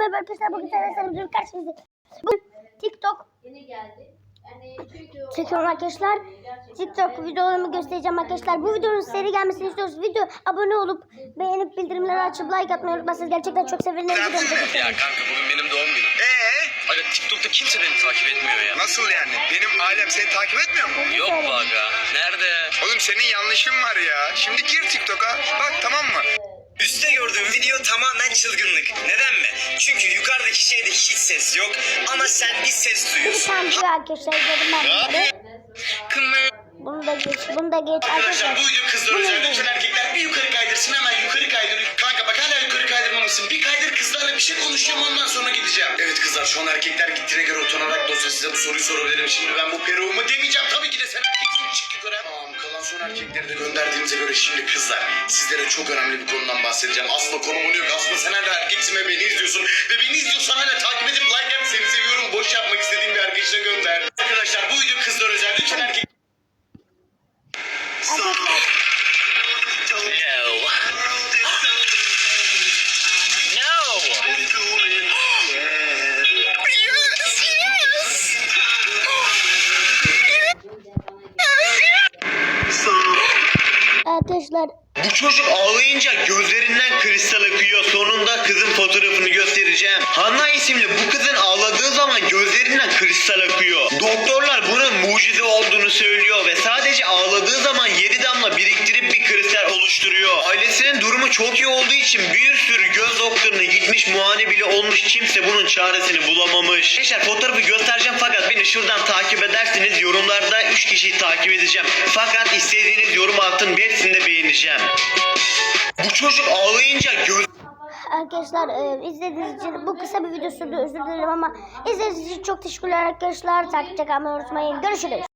merhaba arkadaşlar. Bugün sizlerle selamlıyorum karşınızda. Bugün TikTok Yeni geldi. Yani çünkü o çekiyorum arkadaşlar. TikTok videolarımı göstereceğim arkadaşlar. Bu videonun seri gelmesini istiyoruz. Video abone olup beğenip bildirimleri açıp like atmayı unutmazsınız. Gerçekten çok sevinirim. Ya kanka bugün benim doğum günüm. Ee, Aga TikTok'ta kimse beni takip etmiyor ya. nasıl yani? Benim ailem seni takip etmiyor mu? Yok be aga. Nerede? Oğlum senin yanlışın var ya. Şimdi gir TikTok'a. Bak tamam mı? Üste gördüğüm video tamamen çılgınlık. Neden mi? Çünkü yukarıdaki şeyde hiç ses yok ama sen bir ses duyuyorsun. tane video arkadaşlar izledim ben bunları. Bunu da geç, bunu da geç Arkadaşlar bu video kızlar da Lütfen erkekler bir yukarı kaydırsın hemen yukarı kaydır. Kanka bak hala yukarı kaydırmamışsın. Bir kaydır kızlarla bir şey konuşacağım ondan sonra gideceğim. Evet kızlar şu an erkekler gittiğine göre utanarak dosya size bu soruyu sorabilirim. Şimdi ben bu peruğumu demeyeceğim. Tabii ki de sen erkekleri de gönderdiğimize göre şimdi kızlar. Sizlere çok önemli bir konudan bahsedeceğim. Aslında konumun yok. Aslında sen hala erkeksin ve beni izliyorsun. Ve beni izliyorsan hala takip edip like yap. Seni seviyorum. Boş yapmak istediğim bir arkadaşına gönder. Arkadaşlar bu video kızlar özel. Lütfen erkek... Arkadaşlar arkadaşlar Bu çocuk ağlayınca gözlerinden kristal akıyor. Sonunda kızın fotoğrafını göstereceğim. Hanna isimli bu kızın ağladığı zaman gözlerinden kristal akıyor. Doktorlar bunun mucize olduğunu söylüyor ve biriktirip bir kristal oluşturuyor. Ailesinin durumu çok iyi olduğu için bir sürü göz doktoruna gitmiş muayene bile olmuş kimse bunun çaresini bulamamış. Arkadaşlar fotoğrafı göstereceğim fakat beni şuradan takip edersiniz yorumlarda 3 kişiyi takip edeceğim. Fakat istediğiniz yorum atın hepsini de beğeneceğim. Bu çocuk ağlayınca göz... Arkadaşlar e, izlediğiniz için bu kısa bir video sürdü özür dilerim ama izlediğiniz için çok teşekkürler arkadaşlar. Takipte kalmayı unutmayın. Görüşürüz.